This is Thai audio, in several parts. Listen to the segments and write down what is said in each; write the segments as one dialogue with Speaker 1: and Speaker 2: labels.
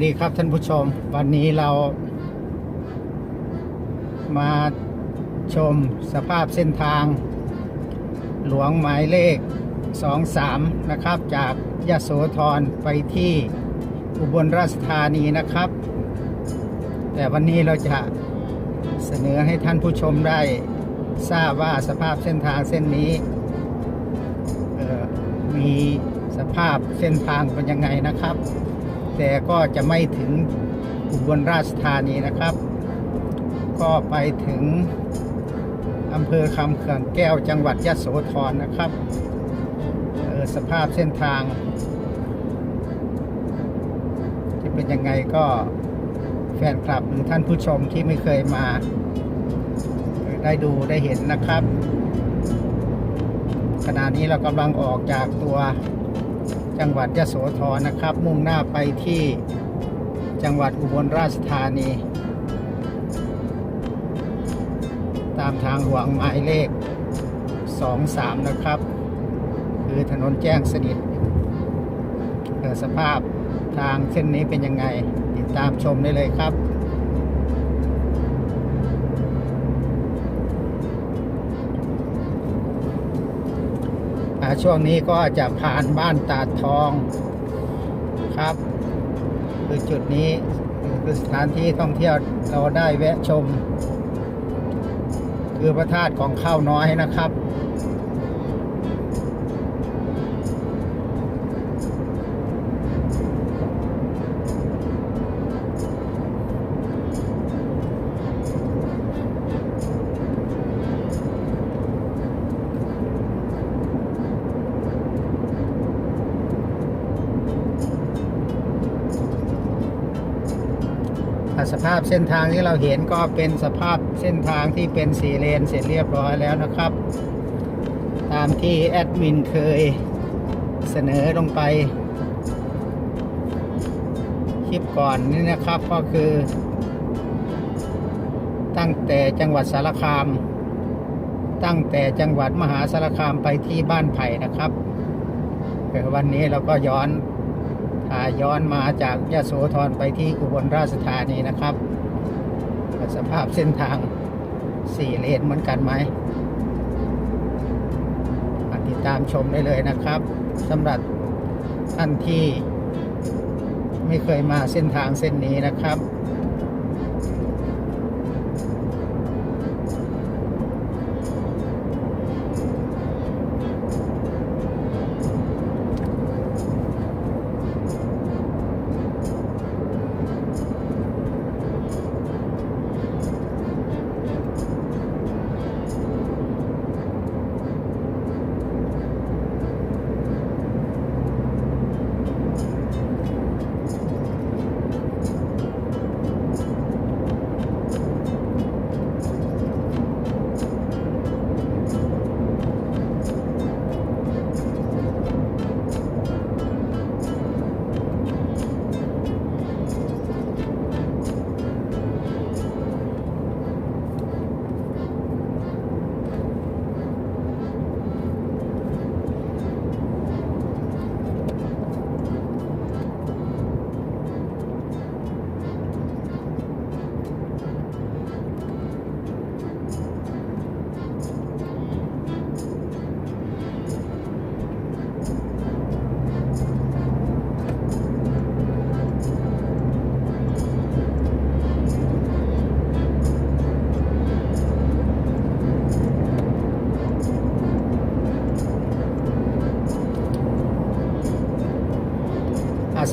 Speaker 1: สดีครับท่านผู้ชม วันนี้เรา มาชมสภาพเส้นทาง หลวงหมายเลข 23 นะครับ จากยะโสธรไปที่อุบลราชธานีนะครับ แต่วันนี้เราจะเสนอให้ท่านผู้ชมได้ทราบว่าสภาพเส้นทางเส้นนี้ออมีสภาพเส้นทางเป็นยังไงนะครับ แต่ก็จะไม่ถึงอุบลราชธานีนะครับ ก็ไปถึงอำเภอคำเขื่อนแก้วจังหวัดยะโสธรนะครับเออสภาพเส้นทาง จะเป็นยังไงก็แฟนคลับหรือท่านผู้ชมที่ไม่เคยมา ได้ดูได้เห็นนะครับ ขณะนี้เรากำลังออกจากตัว จังหวัดยะโสธรนะครับ มุ่งหน้าไปที่จังหวัดอุบลราชธานี ตามทางหลวงหมายเลข 23 นะครับ คือถนนแจ้งสนิทเอ่อสภาพทางเส้นนี้เป็นยังไง ติดตามชมได้เลยครับ ช่วงนี้ก็จะผ่านบ้านตาทองครับ คือจุดนี้คือสถานที่ท่องเที่ยวเราได้แวะชม คือพระธาตุของข้าวน้อยนะครับ สภาพเส้นทางที่เราเห็นก็เป็นสภาพเส้นทางที่เป็นสี่เลนเสร็จเรียบร้อยแล้วนะครับ ตามที่แอดมินเคยเสนอลงไปคลิปก่อนนี่นะครับก็คือ ตั้งแต่จังหวัดสารคาม ตั้งแต่จังหวัดมหาสารคามไปที่บ้านไผ่นะครับแต่วันนี้เราก็ย้อน ย้อนมาจากยะโสธรไปที่อุบลราชธานีนะครับ สภาพเส้นทางสี่เลนเหมือนกันไหมมาติดตามชมได้เลยนะครับสำหรับท่านที่ไม่เคยมาเส้นทางเส้นนี้นะครับ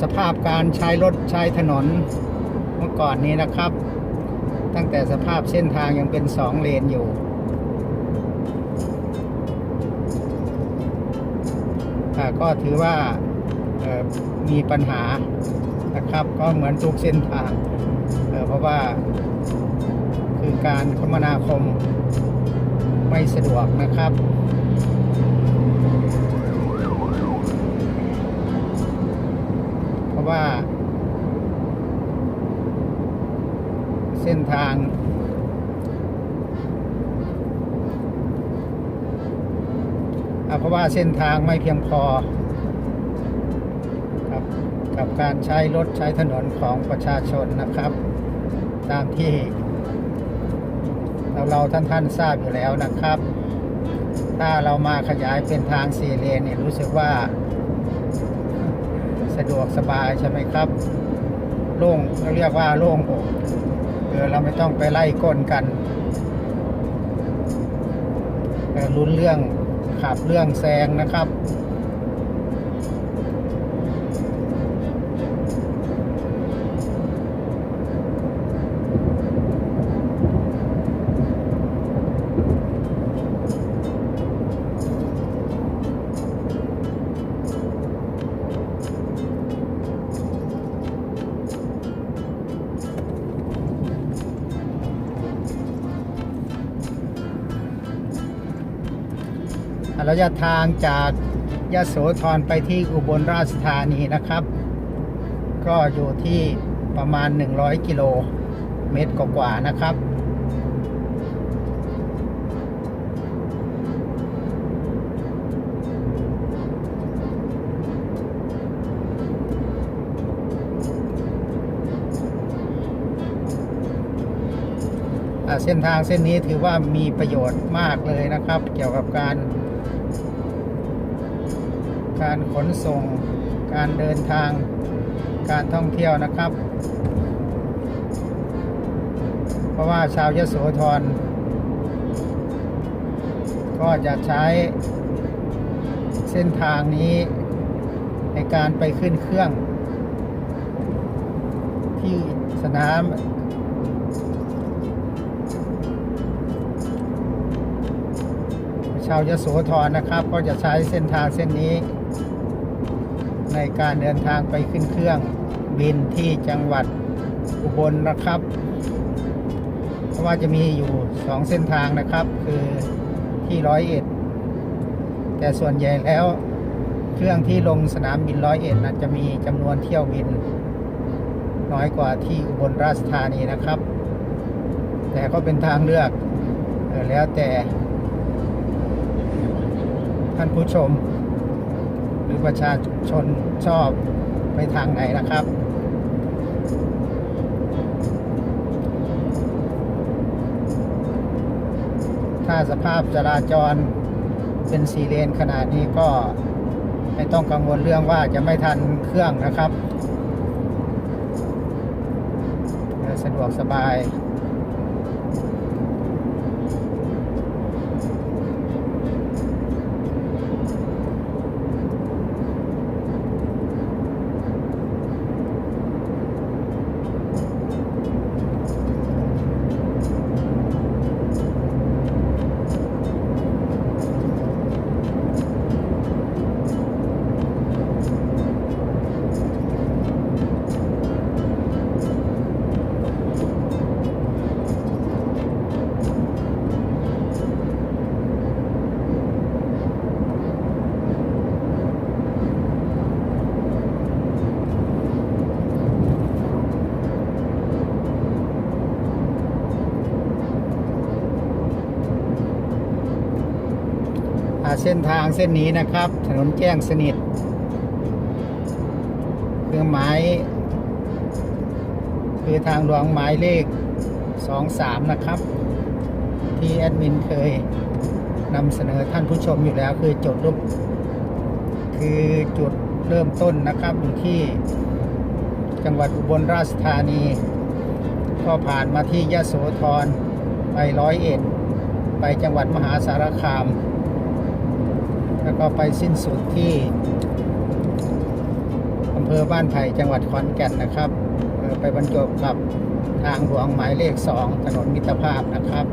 Speaker 1: สภาพการใช้รถใช้ถนนเมื่อก่อนนี้นะครับ ตั้งแต่สภาพเส้นทางยังเป็นสองเลนอยู่ก็ถือว่ามีปัญหานะครับ ก็เหมือนทุกเส้นทางเพราะว่าคือการคมนาคมไม่สะดวกนะครับ ว่า เส้นทางเพราะว่าเส้นทางไม่เพียงพอครับกับการใช้รถใช้ถนนของประชาชนนะครับ ตามที่ เราเราท่านท่านทราบอยู่แล้วนะครับ ถ้าเรามาขยายเป็นทางสี่เลนเนี่ยรู้สึกว่า สะดวกสบายใช่ไหมครับ โล่งเราเรียกว่าโล่งอกเออเราไม่ต้องไปไล่ก้นกันลุ้นเรื่องขับเรื่องแซงนะครับ ระยะทางจากยะโสธรไปที่อุบลราชธานีนะครับ ก็อยู่ที่ประมาณ 100 กิโลเมตรกว่าๆนะครับ เส้นทางเส้นนี้ถือว่ามีประโยชน์มากเลยนะครับ เกี่ยวกับการ การขนส่ง การเดินทาง การท่องเที่ยวนะครับ เพราะว่าชาวยโสธรก็จะใช้เส้นทางนี้ในการไปขึ้นเครื่อง ที่สนามชาวยโสธรนะครับ ก็จะใช้เส้นทางเส้นนี้ ในการเดินทางไปขึ้นเครื่องบินที่จังหวัดอุบลนะครับ เพราะว่าจะมีอยู่สองเส้นทางนะครับ คือที่ร้อยเอ็ดแต่ส่วนใหญ่แล้วเครื่องที่ลงสนามบินร้อยเอ็ดนะจะมีจำนวนเที่ยวบิน น้อยกว่าที่อุบลราชธานีนะครับ แต่ก็เป็นทางเลือกแล้วแต่ท่านผู้ชม หรือประชาชนชอบไปทางไหนนะครับ ถ้าสภาพจราจรเป็นสีเลนขนาดนี้ก็ไม่ต้องกังวลเรื่องว่าจะไม่ทันเครื่องนะครับ สะดวกสบาย เส้นทางเส้นนี้นะครับ ถนนแจ้งสนิทเคือหมายคือทางหลวงหมายเลข 23 นะครับ ที่แอดมินเคยนำเสนอท่านผู้ชมอยู่แล้ว คือจุดรูปคือจุดเริ่มต้นนะครับอยู่ที่จังหวัดอุบลราชธานี ก็ผ่านมาที่ยะโสธรไปร้อยเอ็ดไปจังหวัดมหาสารคาม แล้วก็ไปสิ้นสุดที่อำเภอบ้านไผ่จังหวัดขอนแก่นนะครับไปบรรจบกับทางหลวงหมายเลข 2 ถนนมิตรภาพนะครับ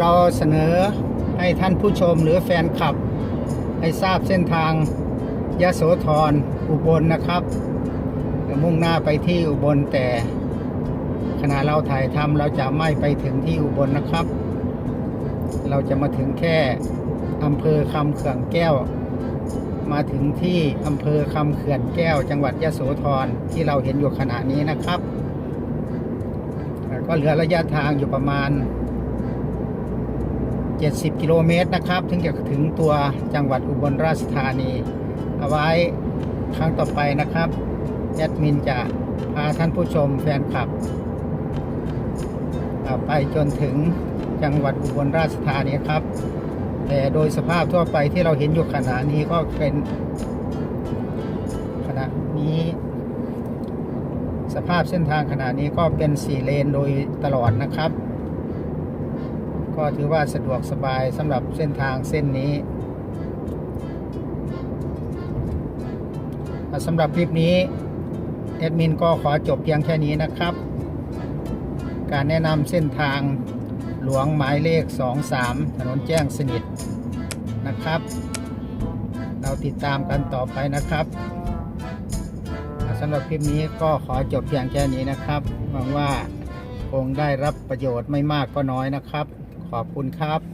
Speaker 1: เราเสนอให้ท่านผู้ชมหรือแฟนคลับ ให้ทราบเส้นทางยะโสธรอุบลนะครับ มุ่งหน้าไปที่อุบลแต่ขณะเราถ่ายทำเราจะไม่ไปถึงที่อุบลนะครับ เราจะมาถึงแค่อำเภอคำเขื่อนแก้ว มาถึงที่อำเภอคำเขื่อนแก้ว จังหวัดยะโสธรที่เราเห็นอยู่ขณะนี้นะครับ ก็เหลือระยะทางอยู่ประมาณ 70 กิโลเมตรนะครับ ถึงจะถึงตัวจังหวัดอุบลราชธานี เอาไว้ครั้งต่อไปนะครับแอดมินจะพาท่านผู้ชมแฟนคลับ ไปจนถึงจังหวัดอุบลราชธานีครับ แต่โดยสภาพทั่วไปที่เราเห็นอยู่ขณะนี้ก็เป็นขณะนี้สภาพเส้นทางขณะนี้ก็เป็นสี่เลนโดยตลอดนะครับ ก็ถือว่าสะดวกสบายสำหรับเส้นทางเส้นนี้สำหรับคลิปนี้แอดมินก็ขอจบเพียงแค่นี้นะครับ การแนะนำเส้นทางหลวงหมายเลข 23 ถนนแจ้งสนิทนะครับ เราติดตามกันต่อไปนะครับสำหรับคลิปนี้ก็ขอจบเพียงแค่นี้นะครับหวังว่าคงได้รับประโยชน์ไม่มากก็น้อยนะครับ ขอบคุณครับ